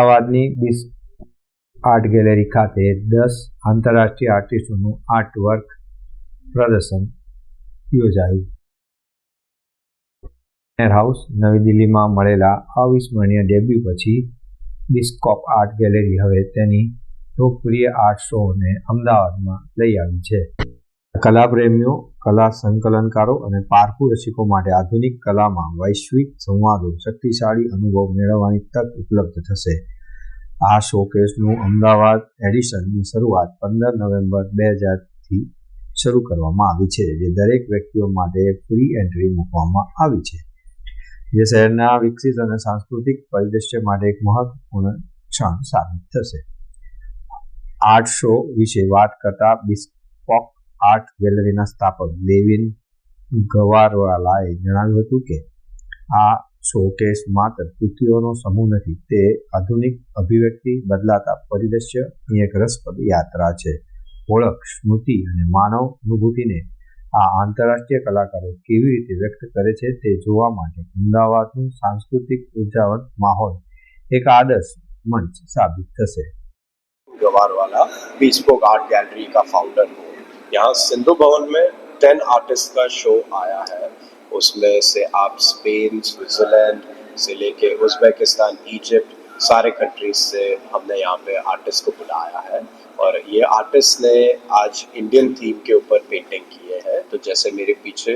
અમદાવાદની disk art gallery ખાતે દસ આંતરરાષ્ટ્રીય આર્ટિસ્ટોનું આર્ટ વર્ક પ્રદર્શન યોજાયું. નેર હાઉસ નવી દિલ્હીમાં મળેલા અવિસ્મરણીય ડેબ્યુ પછી બિસ્કોપ આર્ટ ગેલેરી હવે તેની લોકપ્રિય આર્ટ શોને અમદાવાદમાં લઈ આવી છે. કલાપ્રેમીઓ કલા સંકલનકારો અને પારકુ રસિકો માટે આધુનિક કલામાં વૈશ્વિક સંવાદો શક્તિશાળી અનુભવ મેળવવાની તક ઉપલબ્ધ થશે. આ શોકેસનું અમદાવાદ એડિશનની શરૂઆત પંદર નવેમ્બર બે હજારથી શરૂ કરવામાં આવી છે, જે દરેક વ્યક્તિઓ માટે ફ્રી એન્ટ્રી મૂકવામાં આવી છે. જે શહેરના વિકસિત અને સાંસ્કૃતિક પરિદૃશ્ય માટે એક મહત્વપૂર્ણ ક્ષણ સાબિત થશે. આર્ટ શો વિશે વાત કરતા આર્ટ ગેલેરીના સ્થાપક દેવિન ગવારવાલાએ જણાવ્યું હતું કે આ શોકેસ માત્ર કૃતિઓનો સમૂહ નથી તે આધુનિક અભિવ્યક્તિ બદલાતા પરિદૃશ્યની એક રસપ્રદ યાત્રા છે ઓળખ સ્મૃતિ અને માનવ અનુભૂતિને આ આંતરરાષ્ટ્રીય કલાકારો કેવી રીતે વ્યક્ત કરે છે તે જોવા માટે અમદાવાદનું સાંસ્કૃતિક ઉર્જાવંત માહોલ એક આદર્શ મંચ સાબિત થશે गवारवाला बीस्पोक आर्ट गैलरी का फाउंडर हूँ यहाँ सिंधु भवन में टेन आर्टिस्ट का शो आया है। उसमें से आप स्पेन, स्विट्जरलैंड से लेके उज्बेकिस्तान, इजिप्ट, सारे कंट्रीज़ से हमने यहाँ पे आर्टिस्ट को बुलाया है। और ये आर्टिस्ट ने आज इंडियन थीम के ऊपर पेंटिंग किए हैं। तो जैसे मेरे पीछे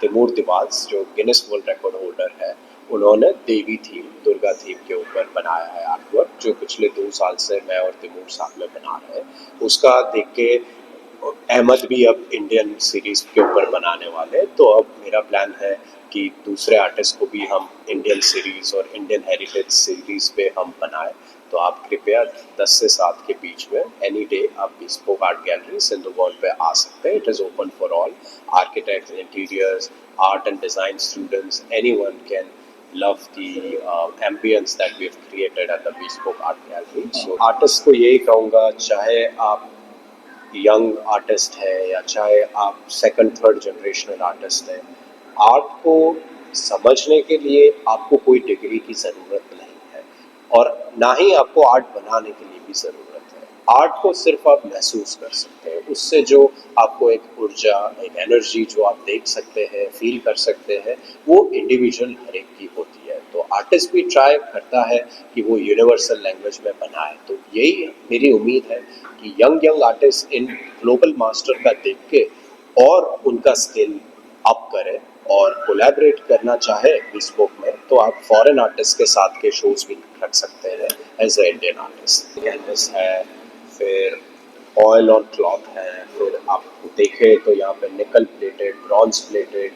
तिमूर दिवाज जो गिनेस वर्ल्ड रिकॉर्ड होल्डर है, उन्होंने देवी थीम दुर्गा थीम के ऊपर बनाया है आर्टवर्क जो पिछले दो साल से मैं और तिमूर साथ में बना रहे हैं। उसका देख के अहमद भी अब इंडियन सीरीज़ के ऊपर बनाने वाले हैं। तो अब मेरा प्लान है कि दूसरे आर्टिस्ट को भी हम इंडियन सीरीज़ और इंडियन हेरिटेज सीरीज़ पे हम बनाए। तो आप कृपया 10 से 7 के बीच में एनी डे आप bespoke art gallery Sindhu Bhavan पे आ सकते हैं। It is open for all architects interiors art and design students anyone can love the uh, ambience that we've created at the bespoke art gallery artist को यही कहूँगा चाहे आप young artist है या चाहे आप सेकंड थर्ड जनरेशनल आर्टिस्ट है आर्ट को समझने के लिए आपको कोई डिग्री की ज़रूरत नहीं है और ना ही आपको आर्ट बनाने के लिए भी ज़रूरत है। आर्ट को सिर्फ़ आप महसूस कर सकते हैं। उससे जो आपको एक ऊर्जा, एक एनर्जी जो आप देख सकते हैं फील कर सकते हैं, वो इंडिविजुअल एक की होती है। आर्टिस्ट भी ट्राई करता है कि वो यूनिवर्सल लैंग्वेज में बनाए। तो यही मेरी उम्मीद है कि young young artist in global master का देख के और उनका स्किल अप करें और कोलैबोरेट करना चाहे बिस्पोक में तो आप फॉरेन आर्टिस्ट के साथ के शोज़ भी रख सकते हैं as a Indian artist canvas है, फिर ऑयल और क्लॉथ है, फिर आप देखें तो यहाँ पे निकल प्लेटेड ब्रॉन्ज प्लेटेड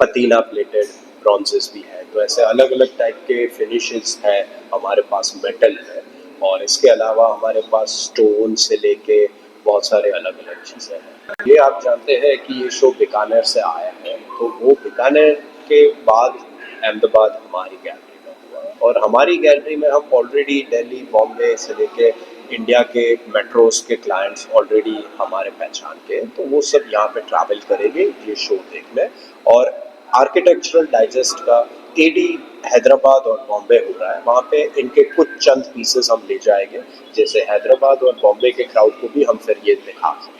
पतीला प्लेटेड ब्रॉन्जेस भी हैं तो ऐसे अलग अलग टाइप के फिनिशेस हैं, हमारे पास मेटल है और इसके अलावा हमारे पास स्टोन से लेके बहुत सारे अलग अलग चीज़ें हैं। ये आप जानते हैं कि ये शो बीकानेर से आया है तो वो बीकानेर के बाद अहमदाबाद हमारी गैलरी में हुआ और हमारी गैलरी में हम ऑलरेडी दिल्ली बॉम्बे से लेके इंडिया के मेट्रोस के क्लाइंट्स ऑलरेडी हमारे पहचान के तो वो सब यहाँ पे ट्रैवल करेंगे ये शो देखने और आर्किटेक्चरल डाइजेस्ट का एडी हैदराबाद और बॉम्बे हो रहा है वहाँ पे इनके कुछ चंद पीसेस हम ले जाएंगे जैसे हैदराबाद और बॉम्बे के क्राउड को भी हम फिर ये दिखा सकें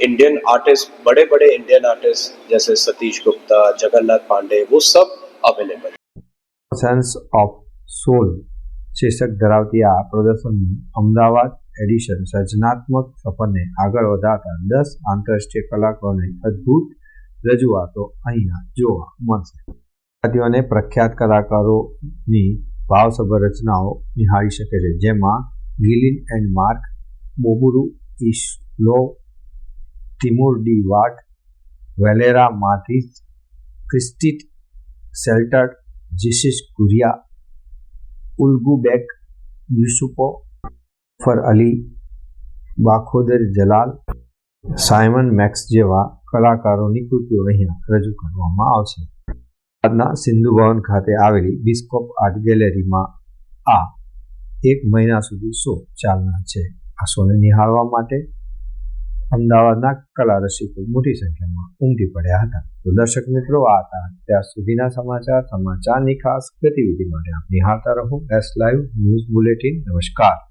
इंडियन आर्टिस्ट बड़े बड़े इंडियन आर्टिस्ट जैसे सतीश गुप्ता जगन्नाथ पांडे वो सब अवेलेबल સેન્સ ઓફ સોલ શીર્ષક ધરાવતી આ પ્રદર્શનનું અમદાવાદ એડિશન સર્જનાત્મક સફરને આગળ વધારતા દસ આંતરરાષ્ટ્રીય કલાકારોની અદ્ભુત રજૂઆતો અહીંયા જોવા મળશે વિદ્યાર્થીઓને પ્રખ્યાત કલાકારોની ભાવસભર રચનાઓ નિહાળી શકે છે જેમાં ગિલિન એન્ડ માર્ક બોબુરુ ઇસ્લો તિમુર ડી વાટ વેલેરા માથિસ ક્રિસ્ટિટ શેલ્ટર જીસીસ કુરિયા ઉલ્ગુબેક યુસુફો ફર Ali Bakhodir Jalal Simon Max જેવા કલાકારોની કૃતિઓ અહીંયા રજૂ કરવામાં આવશે. આજના સિંધુ ભવન ખાતે આવેલી બિસ્કોપ આર્ટ ગેલેરીમાં આ એક મહિના સુધી શો ચાલનાર છે. આ શોને નિહાળવા માટે અમદાવાદના કલા રસિકો મોટી સંખ્યામાં ઉમટી પડ્યા હતા. તો દર્શક મિત્રો, આ હતા ત્યાં સુધીના સમાચાર. સમાચારની ખાસ ગતિવિધિ માટે આપ નિહાળતા રહો. એસ લાઈવ ન્યૂઝ બુલેટિન નમસ્કાર.